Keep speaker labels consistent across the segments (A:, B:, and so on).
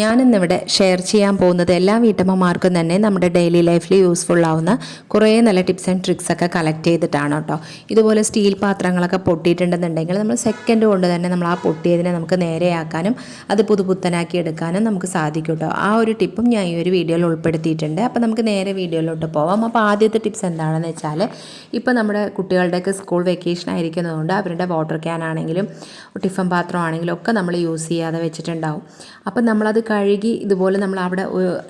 A: ഞാനിന്നിവിടെ ഷെയർ ചെയ്യാൻ പോകുന്നത് എല്ലാ വീട്ടമ്മമാർക്കും തന്നെ നമ്മുടെ ഡെയിലി ലൈഫിൽ യൂസ്ഫുൾ ആവുന്ന കുറേ നല്ല ടിപ്സ് ആൻഡ് ട്രിക്സ് ഒക്കെ കളക്ട് ചെയ്തിട്ടാണ് കേട്ടോ ഇതുപോലെ സ്റ്റീൽ പാത്രങ്ങളൊക്കെ പൊട്ടിയിട്ടുണ്ടെന്നുണ്ടെങ്കിൽ നമ്മൾ സെക്കൻഡ് കൊണ്ട് തന്നെ നമ്മൾ ആ പൊട്ടിയതിനെ നമുക്ക് നേരെയാക്കാനും അത് പുതുപുത്തനാക്കി എടുക്കാനും നമുക്ക് സാധിക്കും കേട്ടോ ആ ഒരു ടിപ്പും ഞാൻ ഈ ഒരു വീഡിയോയിൽ ഉൾപ്പെടുത്തിയിട്ടുണ്ട്. അപ്പോൾ നമുക്ക് നേരെ വീഡിയോയിലോട്ട് പോവാം. അപ്പോൾ ആദ്യത്തെ ടിപ്സ് എന്താണെന്ന് വെച്ചാൽ ഇപ്പോൾ നമ്മുടെ കുട്ടികളുടെയൊക്കെ സ്കൂൾ വെക്കേഷൻ ആയിരിക്കുന്നതുകൊണ്ട് അവരുടെ വാട്ടർ ക്യാൻ ആണെങ്കിലും ടിഫൻ പാത്രം ആണെങ്കിലും ഒക്കെ നമ്മൾ യൂസ് ചെയ്യാതെ വെച്ചിട്ടുണ്ടാവും. അപ്പം നമ്മളത് കഴുകി ഇതുപോലെ നമ്മൾ അവിടെ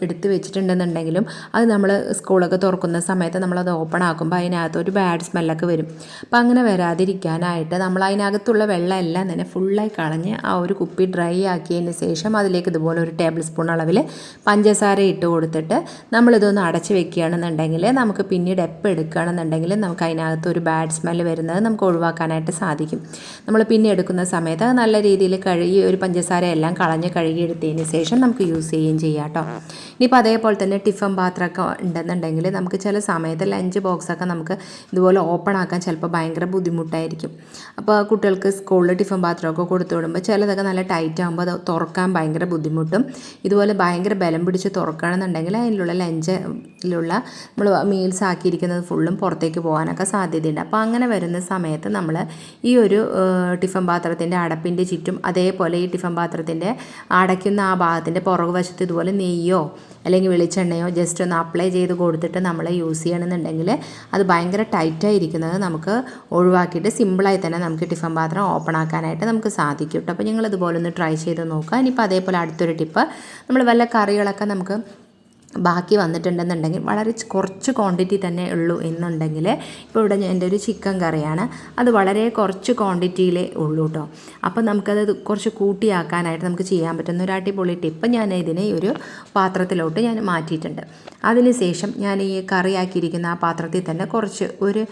A: എടുത്ത് വെച്ചിട്ടുണ്ടെന്നുണ്ടെങ്കിലും അത് നമ്മൾ സ്കൂളൊക്കെ തുറക്കുന്ന സമയത്ത് നമ്മളത് ഓപ്പൺ ആക്കുമ്പോൾ അതിനകത്ത് ഒരു ബാഡ് സ്മെല്ലൊക്കെ വരും. അപ്പോൾ അങ്ങനെ വരാതിരിക്കാനായിട്ട് നമ്മൾ അതിനകത്തുള്ള വെള്ളം എല്ലാം തന്നെ ഫുള്ളായി കളഞ്ഞ് ആ ഒരു കുപ്പി ഡ്രൈ ആക്കിയതിന് ശേഷം അതിലേക്ക് ഇതുപോലെ ഒരു ടേബിൾ സ്പൂൺ അളവിൽ പഞ്ചസാര ഇട്ട് കൊടുത്തിട്ട് നമ്മളിതൊന്ന് അടച്ച് വെക്കുകയാണെന്നുണ്ടെങ്കിൽ നമുക്ക് പിന്നീട് എപ്പോൾ എടുക്കുകയാണെന്നുണ്ടെങ്കിൽ നമുക്ക് അതിനകത്ത് ഒരു ബാഡ് സ്മെല്ല് വരുന്നത് നമുക്ക് ഒഴിവാക്കാനായിട്ട് സാധിക്കും. നമ്മൾ പിന്നെ എടുക്കുന്ന സമയത്ത് നല്ല രീതിയിൽ കഴുകി ഒരു പഞ്ചസാര എല്ലാം കളഞ്ഞ് കഴുകിയെടുത്തതിന് ശേഷം നമുക്ക് യൂസ് ചെയ്യുകയും ചെയ്യാം കേട്ടോ. ഇനിയിപ്പോൾ അതേപോലെ തന്നെ ടിഫൻ പാത്രമൊക്കെ ഉണ്ടെന്നുണ്ടെങ്കിൽ നമുക്ക് ചില സമയത്ത് ലഞ്ച് ബോക്സൊക്കെ നമുക്ക് ഇതുപോലെ ഓപ്പൺ ആക്കാൻ ചിലപ്പോൾ ഭയങ്കര ബുദ്ധിമുട്ടായിരിക്കും. അപ്പോൾ കുട്ടികൾക്ക് സ്കൂളിൽ ടിഫൻ പാത്രമൊക്കെ കൊടുത്തു വിടുമ്പോൾ ചിലതൊക്കെ നല്ല ടൈറ്റ് ആകുമ്പോൾ അത് തുറക്കാൻ ഭയങ്കര ബുദ്ധിമുട്ടും. ഇതുപോലെ ഭയങ്കര ബലം പിടിച്ച് തുറക്കണമെന്നുണ്ടെങ്കിൽ അതിലുള്ള ലഞ്ചിലുള്ള നമ്മൾ മീൽസ് ആക്കിയിരിക്കുന്നത് ഫുള്ളും പുറത്തേക്ക് പോകാനൊക്കെ സാധ്യതയുണ്ട്. അപ്പോൾ അങ്ങനെ വരുന്ന സമയത്ത് നമ്മൾ ഈ ഒരു ടിഫൻ പാത്രത്തിന്റെ അടപ്പിന്റെ ചുറ്റും അതേപോലെ ഈ ടിഫൻ പാത്രത്തിന്റെ അടയ്ക്കുന്ന ആ ഭാഗത്തിന്റെ പുറകു വശത്ത് ഇതുപോലെ നെയ്യോ അല്ലെങ്കിൽ വെളിച്ചെണ്ണയോ ജസ്റ്റ് ഒന്ന് അപ്ലൈ ചെയ്ത് കൊടുത്തിട്ട് നമ്മൾ യൂസ് ചെയ്യണമെന്നുണ്ടെങ്കിൽ അത് ഭയങ്കര ടൈറ്റായിരിക്കുന്നത് നമുക്ക് ഒഴിവാക്കിയിട്ട് സിമ്പിളായി തന്നെ നമുക്ക് ടിഫൻ പാത്രം ഓപ്പൺ ആക്കാനായിട്ട് നമുക്ക് സാധിക്കും കേട്ടോ അപ്പോൾ നിങ്ങൾ ഇതുപോലെ ഒന്ന് ട്രൈ ചെയ്ത് നോക്കുക. ഇനിയിപ്പോൾ അതേപോലെ അടുത്തൊരു ടിപ്പ് നമ്മൾ വല്ല കറികളൊക്കെ നമുക്ക് ബാക്കി വന്നിട്ടുണ്ടെന്നുണ്ടെങ്കിൽ വളരെ കുറച്ച് ക്വാണ്ടിറ്റി തന്നെ ഉള്ളൂ എന്നുണ്ടെങ്കിൽ ഇപ്പോൾ ഇവിടെ എന്റെ ഒരു ചിക്കൻ കറിയാണ്. അത് വളരെ കുറച്ച് ക്വാണ്ടിറ്റിയിലേ ഉള്ളൂ കേട്ടോ അപ്പോൾ നമുക്കത് കുറച്ച് കൂട്ടിയാക്കാനായിട്ട് നമുക്ക് ചെയ്യാൻ പറ്റുന്ന ഒരു അടിപൊളി ടിപ്പ് ഞാൻ ഇതിനെ ഒരു പാത്രത്തിലോട്ട് ഞാൻ മാറ്റിയിട്ടുണ്ട്. അതിനുശേഷം ഞാൻ ഈ കറിയാക്കിയിരിക്കുന്ന ആ പാത്രത്തിൽ തന്നെ കുറച്ച് ഒരു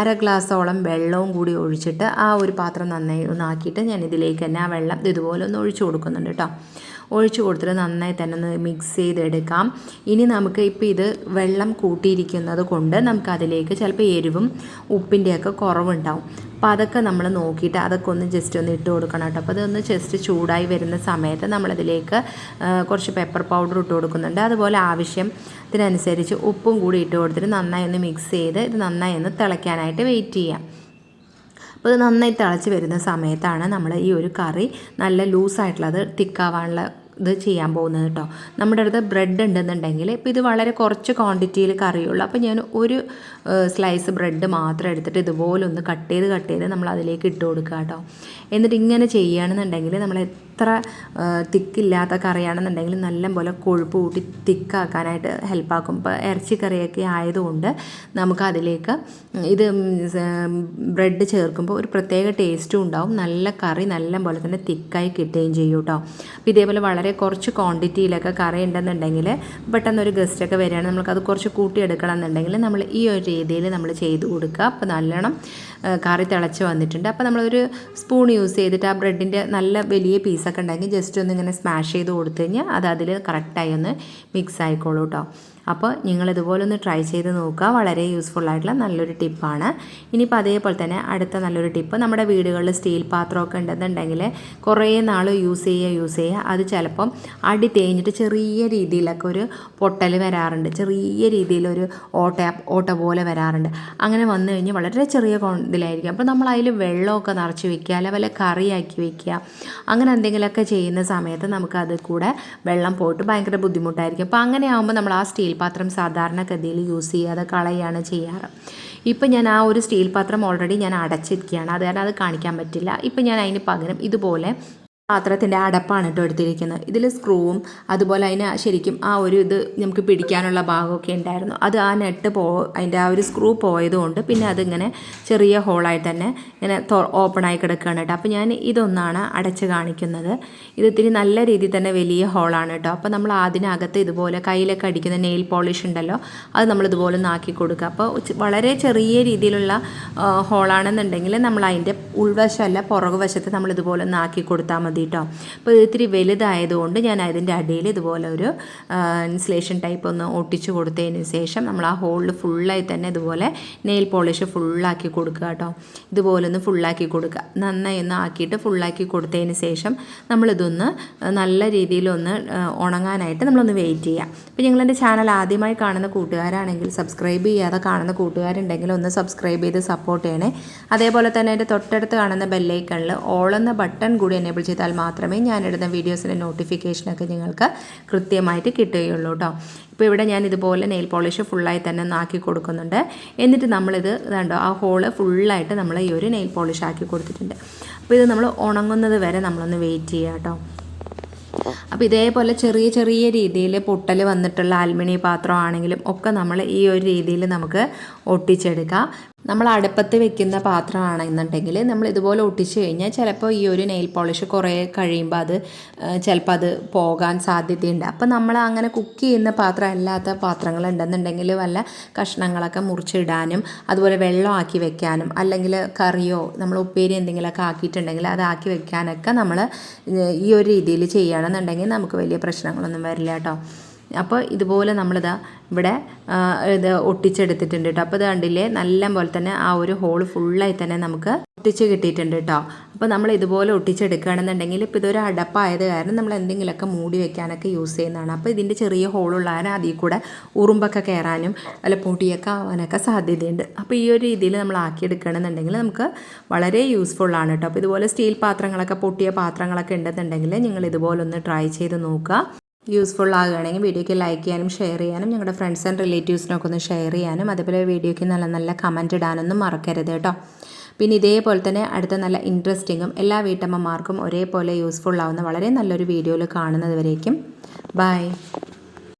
A: അര ഗ്ലാസ്സോളം വെള്ളവും കൂടി ഒഴിച്ചിട്ട് ആ ഒരു പാത്രം നന്നായി ഒന്നാക്കിയിട്ട് ഞാൻ ഇതിലേക്ക് തന്നെ ആ വെള്ളം ഇതുപോലെ ഒന്ന് ഒഴിച്ചു കൊടുക്കുന്നുണ്ട് കേട്ടോ ഒഴിച്ചു കൊടുത്തിട്ട് നന്നായി തന്നെ ഒന്ന് മിക്സ് ചെയ്തെടുക്കാം. ഇനി നമുക്ക് ഇപ്പോൾ ഇത് വെള്ളം കൂട്ടിയിരിക്കുന്നത് കൊണ്ട് നമുക്കതിലേക്ക് ചിലപ്പോൾ എരിവും ഉപ്പിന്റെയൊക്കെ കുറവുണ്ടാവും. അപ്പോൾ അതൊക്കെ നമ്മൾ നോക്കിയിട്ട് അതൊക്കെ ഒന്ന് ജസ്റ്റ് ഒന്ന് ഇട്ട് കൊടുക്കണം കേട്ടോ. അപ്പോൾ അതൊന്ന് ജസ്റ്റ് ചൂടായി വരുന്ന സമയത്ത് നമ്മളതിലേക്ക് കുറച്ച് പെപ്പർ പൗഡർ ഇട്ട് കൊടുക്കുന്നുണ്ട്. അതുപോലെ ആവശ്യത്തിനനുസരിച്ച് ഉപ്പും കൂടി ഇട്ട് കൊടുത്തിട്ട് നന്നായി ഒന്ന് മിക്സ് ചെയ്ത് ഇത് നന്നായി ഒന്ന് തിളയ്ക്കാനായിട്ട് വെയിറ്റ് ചെയ്യാം. അപ്പോൾ ഇത് നന്നായി തിളച്ച് വരുന്ന സമയത്താണ് നമ്മൾ ഈ ഒരു കറി നല്ല ലൂസായിട്ടുള്ളത് തിക്കാവാനുള്ള ഇത് ചെയ്യാൻ പോകുന്നത് കേട്ടോ. നമ്മുടെ അടുത്ത് ബ്രെഡ് ഉണ്ടെന്നുണ്ടെങ്കിൽ ഇപ്പോൾ ഇത് വളരെ കുറച്ച് ക്വാണ്ടിറ്റിയിൽ കറിയുള്ളൂ. അപ്പോൾ ഞാൻ ഒരു സ്ലൈസ് ബ്രെഡ് മാത്രം എടുത്തിട്ട് ഇതുപോലെ ഒന്ന് കട്ട് ചെയ്ത് കട്ട് ചെയ്ത് നമ്മൾ അതിലേക്ക് ഇട്ട് കൊടുക്കുക കേട്ടോ. എന്നിട്ട് ഇങ്ങനെ ചെയ്യുകയാണെന്നുണ്ടെങ്കിൽ നമ്മൾ എത്ര തിക്കില്ലാത്ത കറിയാണെന്നുണ്ടെങ്കിൽ നല്ല പോലെ കൊഴുപ്പ് കൂട്ടി തിക്കാക്കാനായിട്ട് ഹെൽപ്പാക്കും. ഇപ്പോൾ ഇറച്ചിക്കറിയൊക്കെ ആയതുകൊണ്ട് നമുക്ക് അതിലേക്ക് ഇത് ബ്രെഡ് ചേർക്കുമ്പോൾ ഒരു പ്രത്യേക ടേസ്റ്റും ഉണ്ടാവും. നല്ല കറി നല്ല പോലെ തന്നെ തിക്കായി കിട്ടുകയും ചെയ്യും കേട്ടോ. അപ്പോൾ ഇതേപോലെ വളരെ കുറച്ച് ക്വാണ്ടിറ്റിയിലൊക്കെ കറി ഉണ്ടെന്നുണ്ടെങ്കിൽ പെട്ടെന്ന് ഒരു ഗസ്റ്റൊക്കെ വരികയാണെങ്കിൽ നമുക്കത് കുറച്ച് കൂട്ടിയെടുക്കണം എന്നുണ്ടെങ്കിൽ നമ്മൾ ഈ ഒരു രീതിയിൽ നമ്മൾ ചെയ്ത് കൊടുക്കുക. അപ്പോൾ നല്ലോണം കറി തിളച്ച് വന്നിട്ടുണ്ട്. അപ്പോൾ നമ്മളൊരു സ്പൂൺ യൂസ് ചെയ്തിട്ട് ആ ബ്രെഡിന്റെ നല്ല വലിയ പീസൊക്കെ ഉണ്ടെങ്കിൽ ജസ്റ്റ് ഒന്ന് ഇങ്ങനെ സ്മാഷ് ചെയ്ത് കൊടുത്തു കഴിഞ്ഞാൽ അത് അതിൽ കറക്റ്റായി ഒന്ന് മിക്സ് ആയിക്കോളൂ കേട്ടോ അപ്പോൾ നിങ്ങൾ ഇതുപോലെ ഒന്ന് ട്രൈ ചെയ്ത് നോക്കുക. വളരെ യൂസ്ഫുൾ ആയിട്ടുള്ള നല്ലൊരു ടിപ്പാണ് ഇനിയിപ്പോൾ അതേപോലെ തന്നെ അടുത്ത നല്ലൊരു ടിപ്പ് നമ്മുടെ വീടുകളിൽ സ്റ്റീൽ പാത്രമൊക്കെ ഉണ്ടെന്നുണ്ടെങ്കിൽ കുറേ നാൾ യൂസ് ചെയ്യുക യൂസ് ചെയ്യുക. അത് ചിലപ്പം അടി തേഞ്ഞിട്ട് ചെറിയ രീതിയിലൊക്കെ ഒരു പൊട്ടൽ വരാറുണ്ട്. ചെറിയ രീതിയിലൊരു ഓട്ട ഓട്ട പോലെ വരാറുണ്ട്. അങ്ങനെ വന്നു കഴിഞ്ഞാൽ വളരെ ചെറിയ ഇതിലായിരിക്കും. അപ്പോൾ നമ്മൾ അതിൽ വെള്ളമൊക്കെ നിറച്ച് വെക്കുക അല്ല വല്ല കറിയാക്കി വെക്കുക അങ്ങനെ എന്തെങ്കിലുമൊക്കെ ചെയ്യുന്ന സമയത്ത് നമുക്കത് കൂടെ വെള്ളം പോയിട്ട് ഭയങ്കര ബുദ്ധിമുട്ടായിരിക്കും. അപ്പോൾ അങ്ങനെ ആകുമ്പോൾ നമ്മൾ ആ സ്റ്റീൽ പാത്രം സാധാരണഗതിയിൽ യൂസ് ചെയ്യാതെ കളയുകയാണ് ചെയ്യാറ്. ഇപ്പം ഞാൻ ആ ഒരു സ്റ്റീൽ പാത്രം ഓൾറെഡി ഞാൻ അടച്ചിരിക്കുകയാണ്. അത് കാരണം അത് കാണിക്കാൻ പറ്റില്ല. ഇപ്പം ഞാൻ അതിന് പകരം ഇതുപോലെ പാത്രത്തിന്റെ അടപ്പാണ് കേട്ടോ എടുത്തിരിക്കുന്നത്. ഇതിൽ സ്ക്രൂവും അതുപോലെ അതിന് ശരിക്കും ആ ഒരു ഇത് നമുക്ക് പിടിക്കാനുള്ള ഭാഗമൊക്കെ ഉണ്ടായിരുന്നു. അത് ആ നെട്ട് പോ അതിന്റെ ആ ഒരു സ്ക്രൂ പോയതുകൊണ്ട് പിന്നെ അതിങ്ങനെ ചെറിയ ഹോളായി തന്നെ ഇങ്ങനെ ഓപ്പണായി കിടക്കുകയാണ് കേട്ടോ. അപ്പോൾ ഞാൻ ഇതൊന്നാണ് അടച്ച് കാണിക്കുന്നത്. ഇത് ഇത്തിരി നല്ല രീതിയിൽ തന്നെ വലിയ ഹോളാണ് കേട്ടോ. അപ്പോൾ നമ്മൾ അതിനകത്ത് ഇതുപോലെ കയ്യിലൊക്കെ അടിക്കുന്ന നെയിൽ പോളിഷ് ഉണ്ടല്ലോ അത് നമ്മൾ ഇതുപോലെ നാക്കി കൊടുക്കുക. അപ്പോൾ വളരെ ചെറിയ രീതിയിലുള്ള ഹോളാണെന്നുണ്ടെങ്കിൽ നമ്മൾ അതിന്റെ ഉൾവശമല്ല പുറകുവശത്ത് നമ്മൾ ഇതുപോലെ നാക്കി കൊടുത്താൽ മതി. കേട്ടോ. അപ്പോൾ ഇത് ഇത്തിരി വലുതായതുകൊണ്ട് ഞാൻ അതിന്റെ അടിയിൽ ഇതുപോലെ ഒരു ഇൻസുലേഷൻ ടൈപ്പ് ഒന്ന് ഒട്ടിച്ച് കൊടുത്തതിന് ശേഷം നമ്മൾ ആ ഹോളിൽ ഫുള്ളായി തന്നെ ഇതുപോലെ നെയിൽ പോളിഷ് ഫുള്ളാക്കി കൊടുക്കുക കേട്ടോ. ഇതുപോലെ ഒന്ന് ഫുള്ളാക്കി കൊടുക്കുക. നന്നായി ഒന്ന് ആക്കിയിട്ട് ഫുള്ളാക്കി കൊടുത്തതിന് ശേഷം നമ്മളിതൊന്ന് നല്ല രീതിയിലൊന്ന് ഉണങ്ങാനായിട്ട് നമ്മളൊന്ന് വെയിറ്റ് ചെയ്യാം അപ്പോൾ ഞങ്ങളെന്റെ ചാനൽ ആദ്യമായി കാണുന്ന കൂട്ടുകാരാണെങ്കിൽ സബ്സ്ക്രൈബ് ചെയ്യാതെ കാണുന്ന കൂട്ടുകാരുണ്ടെങ്കിൽ ഒന്ന് സബ്സ്ക്രൈബ് ചെയ്ത് സപ്പോർട്ട് ചെയ്യണേ. അതേപോലെ തന്നെ എന്റെ തൊട്ടടുത്ത് കാണുന്ന ബെല്ലൈക്കണിൽ ഓൾ എന്ന ബട്ടൺ കൂടി എനേബിൾ ചെയ്താൽ മാത്രമേ ഞാൻ ഞാനിടുന്ന വീഡിയോസിന്റെ നോട്ടിഫിക്കേഷനൊക്കെ നിങ്ങൾക്ക് കൃത്യമായിട്ട് കിട്ടുകയുള്ളൂ കേട്ടോ ഇപ്പോൾ ഇവിടെ ഞാൻ ഇതുപോലെ നെയിൽ പോളിഷ് ഫുള്ളായി തന്നെ നാക്കി കൊടുക്കുന്നുണ്ട്. എന്നിട്ട് നമ്മളിത് കണ്ടോ ആ ഹോൾ ഫുള്ളായിട്ട് നമ്മൾ ഈ ഒരു നെയിൽ പോളിഷ് ആക്കി കൊടുത്തിട്ടുണ്ട്. അപ്പോൾ ഇത് നമ്മൾ ഉണങ്ങുന്നത് വരെ നമ്മളൊന്ന് വെയിറ്റ് ചെയ്യുക കേട്ടോ അപ്പോൾ ഇതേപോലെ ചെറിയ ചെറിയ രീതിയിൽ പൊട്ടൽ വന്നിട്ടുള്ള അലുമിനിയം പാത്രമാണെങ്കിലും ഒക്കെ നമ്മൾ ഈ ഒരു രീതിയിൽ നമുക്ക് ഒട്ടിച്ചെടുക്കാം. നമ്മൾ അടുപ്പത്ത് വെക്കുന്ന പാത്രമാണെന്നുണ്ടെങ്കിൽ നമ്മൾ ഇതുപോലെ ഒട്ടിച്ച് കഴിഞ്ഞാൽ ചിലപ്പോൾ ഈ ഒരു നെയിൽ പോളിഷ് കുറേ കഴിയുമ്പോൾ അത് ചിലപ്പോൾ അത് പോകാൻ സാധ്യതയുണ്ട്. അപ്പോൾ നമ്മൾ അങ്ങനെ കുക്ക് ചെയ്യുന്ന പാത്രം അല്ലാത്ത പാത്രങ്ങൾ ഉണ്ടെന്നുണ്ടെങ്കിൽ വല്ല കഷ്ണങ്ങളൊക്കെ മുറിച്ചിടാനും അതുപോലെ വെള്ളം ആക്കി വെക്കാനും അല്ലെങ്കിൽ കറിയോ നമ്മൾ ഉപ്പേരി എന്തെങ്കിലുമൊക്കെ ആക്കിയിട്ടുണ്ടെങ്കിൽ അത് ആക്കി വെക്കാനൊക്കെ നമ്മൾ ഈ ഒരു രീതിയിൽ ചെയ്യുകയാണെന്നുണ്ടെങ്കിൽ നമുക്ക് വലിയ പ്രശ്നങ്ങളൊന്നും വരില്ല കേട്ടോ. അപ്പോൾ ഇതുപോലെ നമ്മളിതാ ഇവിടെ ഇത് ഒട്ടിച്ചെടുത്തിട്ടുണ്ട് കേട്ടോ അപ്പോൾ ഇത് കണ്ടില്ലേ? നല്ല പോലെ തന്നെ ആ ഒരു ഹോൾ ഫുള്ളായി തന്നെ നമുക്ക് ഒട്ടിച്ച് കിട്ടിയിട്ടുണ്ട് കേട്ടോ അപ്പോൾ നമ്മൾ ഇതുപോലെ ഒട്ടിച്ചെടുക്കുകയാണെന്നുണ്ടെങ്കിൽ ഇപ്പോൾ ഇതൊരു അടപ്പായത് കാരണം നമ്മൾ എന്തെങ്കിലുമൊക്കെ മൂടി വെക്കാനൊക്കെ യൂസ് ചെയ്യുന്നതാണ്. അപ്പോൾ ഇതിന്റെ ചെറിയ ഹോളുള്ള കാരണം അതിൽ കൂടെ ഉറുമ്പൊക്കെ കയറാനും അല്ല പൊടിയൊക്കെ ആവാനൊക്കെ സാധ്യതയുണ്ട്. അപ്പോൾ ഈ ഒരു രീതിയിൽ നമ്മൾ ആക്കിയെടുക്കുകയാണെന്നുണ്ടെങ്കിൽ നമുക്ക് വളരെ യൂസ്ഫുള്ളാണ് കേട്ടോ അപ്പോൾ ഇതുപോലെ സ്റ്റീൽ പാത്രങ്ങളൊക്കെ പൊട്ടിയ പാത്രങ്ങളൊക്കെ ഉണ്ടെന്നുണ്ടെങ്കിൽ നിങ്ങൾ ഇതുപോലെ ഒന്ന് ട്രൈ ചെയ്ത് നോക്കുക. യൂസ്ഫുൾ ആകുകയാണെങ്കിൽ വീഡിയോയ്ക്ക് ലൈക്ക് ചെയ്യാനും ഷെയർ ചെയ്യാനും ഞങ്ങളുടെ ഫ്രണ്ട്സ് ആൻഡ് റിലേറ്റീവ്സിനൊക്കെ ഒന്ന് ഷെയർ ചെയ്യാനും അതേപോലെ വീഡിയോയ്ക്ക് നല്ല നല്ല കമന്റ് ഇടാനൊന്നും മറക്കരുത് കേട്ടോ. പിന്നെ ഇതേപോലെ തന്നെ അടുത്ത നല്ല ഇൻട്രസ്റ്റിങ്ങും എല്ലാ വീട്ടമ്മമാർക്കും ഒരേപോലെ യൂസ്ഫുൾ ആവുന്ന വളരെ നല്ലൊരു വീഡിയോയിൽ കാണുന്നത് വരേക്കും. ബൈ